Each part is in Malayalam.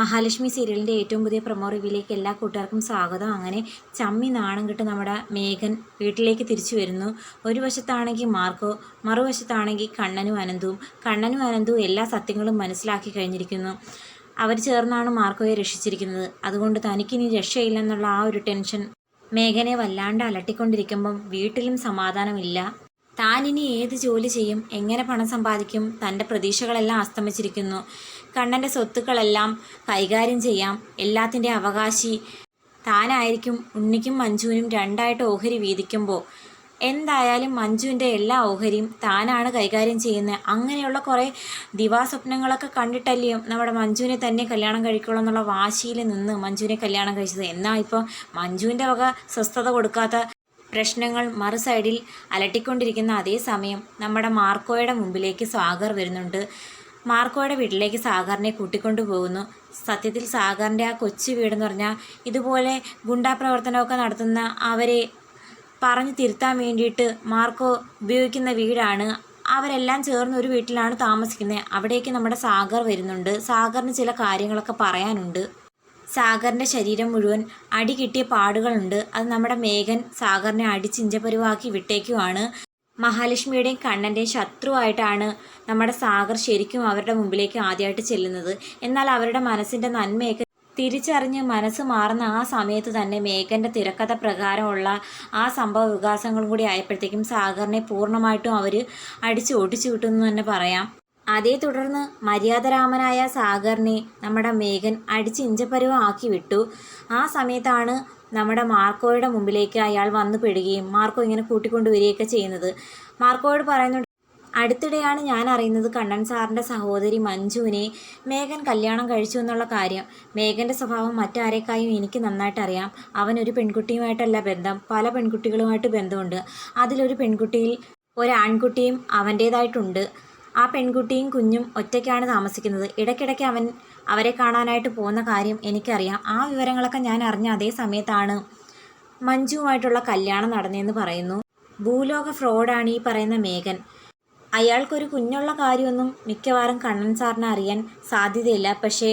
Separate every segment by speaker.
Speaker 1: മഹാലക്ഷ്മി സീരിയലിന്റെ ഏറ്റവും പുതിയ പ്രൊമോ റിവ്യൂലേക്ക് എല്ലാ കൂട്ടുകാർക്കും സ്വാഗതം. അങ്ങനെ ചമ്മി നാണം കിട്ട് നമ്മുടെ മേഘൻ വീട്ടിലേക്ക് തിരിച്ചു വരുന്നു. ഒരു വശത്താണെങ്കിൽ മാർക്കോ മറുവശത്താണെങ്കിൽ കണ്ണനും അനന്തവും കണ്ണനും അനന്തവും എല്ലാ സത്യങ്ങളും മനസ്സിലാക്കി കഴിഞ്ഞിരിക്കുന്നു. അവർ ചേർന്നാണ് മാർക്കോയെ രക്ഷിച്ചിരിക്കുന്നത്. അതുകൊണ്ട് തനിക്കിനി രക്ഷയില്ലെന്നുള്ള ആ ഒരു ടെൻഷൻ മേഘനെ വല്ലാണ്ട് അലട്ടിക്കൊണ്ടിരിക്കുമ്പം വീട്ടിലും സമാധാനമില്ല. താൻ ഇനി ഏത് ജോലി ചെയ്യും എങ്ങനെ പണം സമ്പാദിക്കും തന്റെ പ്രതീക്ഷകളെല്ലാം അസ്തമിച്ചിരിക്കുന്നു. കണ്ണന്റെ സ്വത്തുക്കളെല്ലാം കൈകാര്യം ചെയ്യാം എല്ലാത്തിന്റെ അവകാശി. താനായിരിക്കും ഉണ്ണിക്കും മഞ്ജുവിനും രണ്ടായിട്ട് ഓഹരി വീതിക്കുമ്പോൾ. എന്തായാലും മഞ്ജുവിന്റെ എല്ലാ ഓഹരിയും താനാണ് കൈകാര്യം ചെയ്യുന്നത്. അങ്ങനെയുള്ള കുറേ ദിവാസ്വപ്നങ്ങളൊക്കെ കണ്ടിട്ടല്ലേ നമ്മുടെ മഞ്ജുവിനെ തന്നെ കല്യാണം കഴിക്കുള്ളൂ എന്നുള്ള വാശിയിൽ നിന്ന് മഞ്ജുവിനെ കല്യാണം കഴിച്ചത്. എന്നാൽ ഇപ്പോൾ മഞ്ജുവിന്റെ വക സ്വസ്ഥത കൊടുക്കാത്ത പ്രശ്നങ്ങൾ മറു സൈഡിൽ അലട്ടിക്കൊണ്ടിരിക്കുന്ന അതേ സമയം നമ്മുടെ മാർക്കോയുടെ മുമ്പിലേക്ക് സാഗർ വരുന്നുണ്ട്. മാർക്കോയുടെ വീട്ടിലേക്ക് സാഗറിനെ കൂട്ടിക്കൊണ്ടു പോകുന്നു. സത്യത്തിൽ സാഗറിന്റെ ആ കൊച്ചു വീടെന്ന് പറഞ്ഞാൽ ഇതുപോലെ ഗുണ്ടാ പ്രവർത്തനമൊക്കെ നടത്തുന്ന അവരെ പറഞ്ഞു തിരുത്താൻ വേണ്ടിയിട്ട് മാർക്കോ ഉപയോഗിക്കുന്ന വീടാണ്. അവരെല്ലാം ചേർന്ന് ഒരു വീട്ടിലാണ് താമസിക്കുന്നത്. അവിടേക്ക് നമ്മുടെ സാഗർ വരുന്നുണ്ട്. സാഗറിന് ചില കാര്യങ്ങളൊക്കെ പറയാനുണ്ട്. സാഗറിന്റെ ശരീരം മുഴുവൻ അടി കിട്ടിയ പാടുകളുണ്ട്. അത് നമ്മുടെ മേഘൻ സാഗറിനെ അടിച്ചിഞ്ചപരുവാക്കി വിട്ടേക്കുവാണ്. മഹാലക്ഷ്മിയുടെയും കണ്ണന്റെയും ശത്രുവായിട്ടാണ് നമ്മുടെ സാഗർ ശരിക്കും അവരുടെ മുമ്പിലേക്ക് ആദ്യമായിട്ട് ചെല്ലുന്നത്. എന്നാൽ അവരുടെ മനസ്സിന്റെ നന്മയൊക്കെ തിരിച്ചറിഞ്ഞ് മനസ്സ് മാറുന്ന ആ സമയത്ത് തന്നെ മേഘന്റെ തിരക്കഥ പ്രകാരമുള്ള ആ സംഭവ വികാസങ്ങളും കൂടി ആയപ്പോഴത്തേക്കും സാഗറിനെ പൂർണമായിട്ടും അവർ അടിച്ച് ഓടിച്ചു കിട്ടുമെന്ന് തന്നെ പറയാം. അതേ തുടർന്ന് മര്യാദരാമനായ സാഗറിനെ നമ്മുടെ മേഘൻ അടിച്ച് ഇഞ്ചപ്പരുവം ആക്കി വിട്ടു ആ സമയത്താണ് നമ്മുടെ മാർക്കോയുടെ മുമ്പിലേക്ക് അയാൾ വന്നു പെടുകയും മാർക്കോ ഇങ്ങനെ കൂട്ടിക്കൊണ്ടുവരികയൊക്കെ ചെയ്യുന്നത്. മാർക്കോയോട് പറയുന്നുണ്ട് അടുത്തിടെയാണ് ഞാൻ അറിയുന്നത് കണ്ണൻ സാറിന്റെ സഹോദരി മഞ്ജുവിനെ മേഘൻ കല്യാണം കഴിച്ചു എന്നുള്ള കാര്യം. മേഘന്റെ സ്വഭാവം മറ്റാരേക്കായും എനിക്ക് നന്നായിട്ട് അറിയാം. അവൻ ഒരു പെൺകുട്ടിയുമായിട്ടല്ല ബന്ധം. പല പെൺകുട്ടികളുമായിട്ട് ബന്ധമുണ്ട്. അതിലൊരു പെൺകുട്ടിയിൽ ഒരാൺകുട്ടിയും അവന്റേതായിട്ടുണ്ട്. ആ പെൺകുട്ടിയും കുഞ്ഞും ഒറ്റയ്ക്കാണ് താമസിക്കുന്നത്. ഇടയ്ക്കിടയ്ക്ക് അവൻ അവരെ കാണാനായിട്ട് പോകുന്ന കാര്യം എനിക്കറിയാം. ആ വിവരങ്ങളൊക്കെ ഞാൻ അറിഞ്ഞ അതേ സമയത്താണ് മഞ്ജുവുമായിട്ടുള്ള കല്യാണം നടന്നതെന്ന് പറയുന്നു. ഭൂലോക ഫ്രോഡാണ് ഈ പറയുന്ന മേഘൻ. അയാൾക്കൊരു കുഞ്ഞുള്ള കാര്യമൊന്നും മിക്കവാറും കണ്ണൻ സാറിന് അറിയാൻ സാധ്യതയില്ല. പക്ഷേ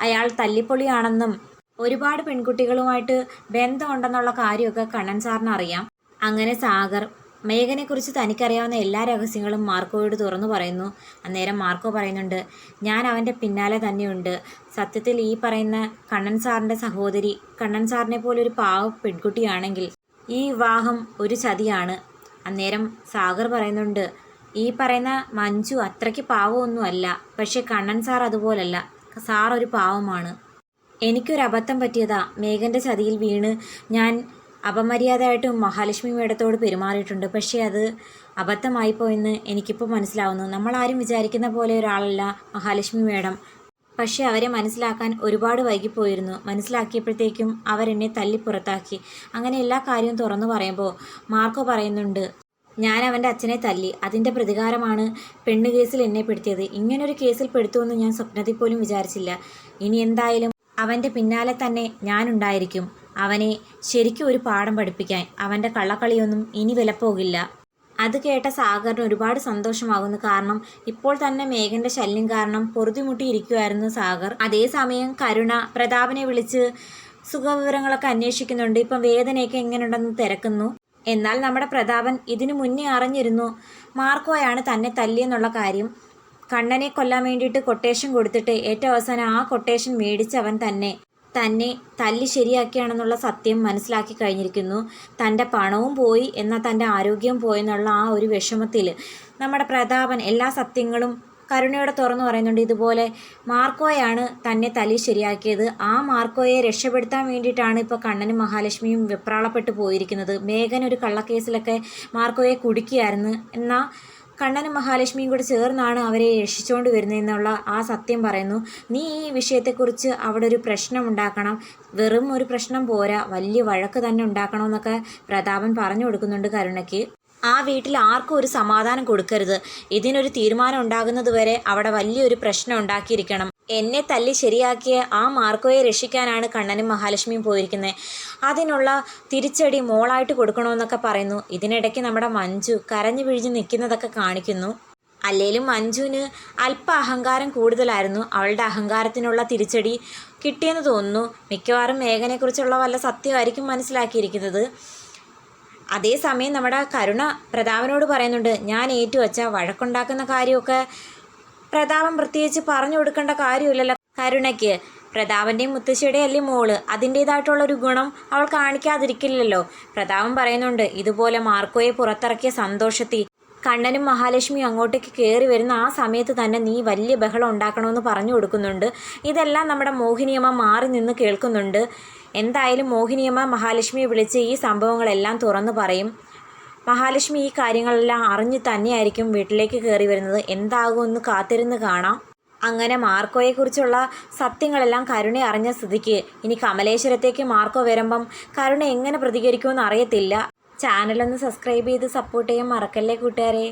Speaker 1: അയാൾ തല്ലിപ്പൊളിയാണെന്നും ഒരുപാട് പെൺകുട്ടികളുമായിട്ട് ബന്ധമുണ്ടെന്നുള്ള കാര്യമൊക്കെ കണ്ണൻ സാറിന് അറിയാം. അങ്ങനെ സാഗർ മേഘനെക്കുറിച്ച് തനിക്കറിയാവുന്ന എല്ലാ രഹസ്യങ്ങളും മാർക്കോയോട് തുറന്നു പറയുന്നു. അന്നേരം മാർക്കോ പറയുന്നുണ്ട് ഞാൻ അവന്റെ പിന്നാലെ തന്നെയുണ്ട്. സത്യത്തിൽ ഈ പറയുന്ന കണ്ണൻ സാറിന്റെ സഹോദരി കണ്ണൻ സാറിനെ പോലെ ഒരു പാവ പെൺകുട്ടിയാണെങ്കിൽ ഈ വിവാഹം ഒരു ചതിയാണ്. അന്നേരം സാഗർ പറയുന്നുണ്ട് ഈ പറയുന്ന മഞ്ജു അത്രയ്ക്ക് പാവമൊന്നുമല്ല പക്ഷേ കണ്ണൻ സാർ അതുപോലല്ല. സാർ ഒരു പാവമാണ്. എനിക്കൊരബദ്ധം പറ്റിയതാ. മേഘന്റെ ചതിയിൽ വീണ് ഞാൻ അപമര്യാദയായിട്ട് മഹാലക്ഷ്മി മേഡത്തോട് പെരുമാറിയിട്ടുണ്ട്. പക്ഷേ അത് അബദ്ധമായിപ്പോയെന്ന് എനിക്കിപ്പോൾ മനസ്സിലാവുന്നു. നമ്മളാരും വിചാരിക്കുന്ന പോലെ ഒരാളല്ല മഹാലക്ഷ്മി മേഡം. പക്ഷേ അവരെ മനസ്സിലാക്കാൻ ഒരുപാട് വൈകിപ്പോയിരുന്നു. മനസ്സിലാക്കിയപ്പോഴത്തേക്കും അവരെന്നെ തല്ലി പുറത്താക്കി. അങ്ങനെ എല്ലാ കാര്യവും തുറന്നു പറയുമ്പോൾ മാർക്കോ പറയുന്നുണ്ട് ഞാൻ അവന്റെ അച്ഛനെ തല്ലി. അതിന്റെ പ്രതികാരമാണ് പെണ്ണ് കേസിൽ എന്നെ പെടുത്തിയത്. ഇങ്ങനൊരു കേസിൽ പെടുത്തുമെന്ന് ഞാൻ സ്വപ്നത്തിൽ പോലും വിചാരിച്ചില്ല. ഇനി എന്തായാലും അവന്റെ പിന്നാലെ തന്നെ ഞാനുണ്ടായിരിക്കും അവനെ ശരിക്കും ഒരു പാഠം പഠിപ്പിക്കാൻ. അവന്റെ കള്ളക്കളിയൊന്നും ഇനി വിലപ്പോകില്ല. അത് കേട്ട സാഗറിന് ഒരുപാട് സന്തോഷമാകുന്നു. കാരണം ഇപ്പോൾ തന്നെ മേഘന്റെ ശല്യം കാരണം പൊറുതിമുട്ടിയിരിക്കുമായിരുന്നു സാഗർ. അതേസമയം കരുണ പ്രതാപനെ വിളിച്ച് സുഖവിവരങ്ങളൊക്കെ അന്വേഷിക്കുന്നുണ്ട്. ഇപ്പം വേദനയൊക്കെ എങ്ങനെയുണ്ടെന്ന് തിരക്കുന്നു. എന്നാൽ നമ്മുടെ പ്രതാപൻ ഇതിനു മുന്നേ അറിഞ്ഞിരുന്നു മാർക്കോയാണ് തന്നെ തല്ലിയെന്നുള്ള കാര്യം. കണ്ണനെ കൊല്ലാൻ വേണ്ടിയിട്ട് കൊട്ടേഷൻ കൊടുത്തിട്ട് ഏറ്റവും അവസാനം ആ കൊട്ടേഷൻ മേടിച്ചവൻ തന്നെ. തന്നെ തല്ലി ശരിയാക്കിയാണെന്നുള്ള സത്യം മനസ്സിലാക്കി കഴിഞ്ഞിരിക്കുന്നു. തന്റെ പണവും പോയി എന്നാൽ തന്റെ ആരോഗ്യം പോയെന്നുള്ള ആ ഒരു വിഷമത്തിൽ നമ്മുടെ പ്രതാപൻ എല്ലാ സത്യങ്ങളും കരുണയോടെ തുറന്നു പറയുന്നുണ്ട്. ഇതുപോലെ മാർക്കോയാണ് തന്നെ തല്ലി ശരിയാക്കിയത്. ആ മാർക്കോയെ രക്ഷപ്പെടുത്താൻ വേണ്ടിയിട്ടാണ് ഇപ്പോൾ കണ്ണനും മഹാലക്ഷ്മിയും വെപ്രാളപ്പെട്ടു പോയിരിക്കുന്നത്. മേഘൻ ഒരു കള്ളക്കേസിലൊക്കെ മാർക്കോയെ കുടുക്കിയായിരുന്നു. എന്നാൽ കണ്ണനും മഹാലക്ഷ്മിയും കൂടി ചേർന്നാണ് അവരെ രക്ഷിച്ചുകൊണ്ട് വരുന്നതെന്നുള്ള ആ സത്യം പറയുന്നു. നീ ഈ വിഷയത്തെക്കുറിച്ച് അവിടെ ഒരു പ്രശ്നം ഉണ്ടാക്കണം. വെറും ഒരു പ്രശ്നം പോരാ. വലിയ വഴക്ക് തന്നെ ഉണ്ടാക്കണമെന്നൊക്കെ പ്രതാപൻ പറഞ്ഞു കൊടുക്കുന്നുണ്ട് കരുണയ്ക്ക്. ആ വീട്ടിൽ ആർക്കും ഒരു സമാധാനം കൊടുക്കരുത്. ഇതിനൊരു തീരുമാനം ഉണ്ടാകുന്നത് വരെ അവിടെ വലിയൊരു പ്രശ്നം ഉണ്ടാക്കിയിരിക്കണം. എന്നെ തല്ലി ശരിയാക്കിയ ആ മാർക്കോയെ രക്ഷിക്കാനാണ് കണ്ണനും മഹാലക്ഷ്മിയും പോയിരിക്കുന്നത്. അതിനുള്ള തിരിച്ചടി മോളായിട്ട് കൊടുക്കണമെന്നൊക്കെ പറയുന്നു. ഇതിനിടയ്ക്ക് നമ്മുടെ മഞ്ജു കരഞ്ഞു പിഴിഞ്ഞ് നിൽക്കുന്നതൊക്കെ കാണിക്കുന്നു. അല്ലേലും മഞ്ജുവിന് അല്പ അഹങ്കാരം കൂടുതലായിരുന്നു. അവളുടെ അഹങ്കാരത്തിനുള്ള തിരിച്ചടി കിട്ടിയെന്ന് തോന്നുന്നു. മിക്കവാറും മേഘനെക്കുറിച്ചുള്ള വല്ല സത്യമായിരിക്കും മനസ്സിലാക്കിയിരിക്കുന്നത്. അതേസമയം നമ്മുടെ കരുണ പ്രതാപനോട് പറയുന്നുണ്ട് ഞാൻ ഏറ്റുവച്ച വഴക്കുണ്ടാക്കുന്ന കാര്യമൊക്കെ പ്രതാപൻ പ്രത്യേകിച്ച് പറഞ്ഞു കൊടുക്കേണ്ട കാര്യമില്ലല്ലോ. കരുണയ്ക്ക്. പ്രതാപന്റെയും മുത്തശ്ശിയുടെയും അല്ലേ മോൾ അതിന്റേതായിട്ടുള്ളൊരു ഗുണം അവൾ കാണിക്കാതിരിക്കില്ലല്ലോ. പ്രതാപൻ പറയുന്നുണ്ട് ഇതുപോലെ മാർക്കോയെ പുറത്തിറക്കിയ സന്തോഷത്തിൽ കണ്ണനും മഹാലക്ഷ്മിയും അങ്ങോട്ടേക്ക് കയറി വരുന്ന ആ സമയത്ത് തന്നെ നീ വലിയ ബഹളം ഉണ്ടാക്കണമെന്ന് പറഞ്ഞു കൊടുക്കുന്നുണ്ട്. ഇതെല്ലാം നമ്മുടെ മോഹിനിയമ്മ മാറി നിന്ന് കേൾക്കുന്നുണ്ട്. എന്തായാലും മോഹിനിയമ്മ മഹാലക്ഷ്മിയെ വിളിച്ച് ഈ സംഭവങ്ങളെല്ലാം തുറന്നു പറയും. മഹാലക്ഷ്മി ഈ കാര്യങ്ങളെല്ലാം അറിഞ്ഞു തന്നെയായിരിക്കും വീട്ടിലേക്ക് കയറി വരുന്നത്. എന്താകുമെന്ന് കാത്തിരുന്ന് കാണാം. അങ്ങനെ മാർക്കോയെക്കുറിച്ചുള്ള സത്യങ്ങളെല്ലാം കരുണ അറിഞ്ഞ സ്ഥിതിക്ക് ഇനി കമലേശ്വരത്തേക്ക് മാർക്കോ വരുമ്പം കരുണ എങ്ങനെ പ്രതികരിക്കുമെന്ന് അറിയത്തില്ല. ചാനലൊന്ന് സബ്സ്ക്രൈബ് ചെയ്ത് സപ്പോർട്ട് ചെയ്യാൻ മറക്കല്ലേ കൂട്ടുകാരെ?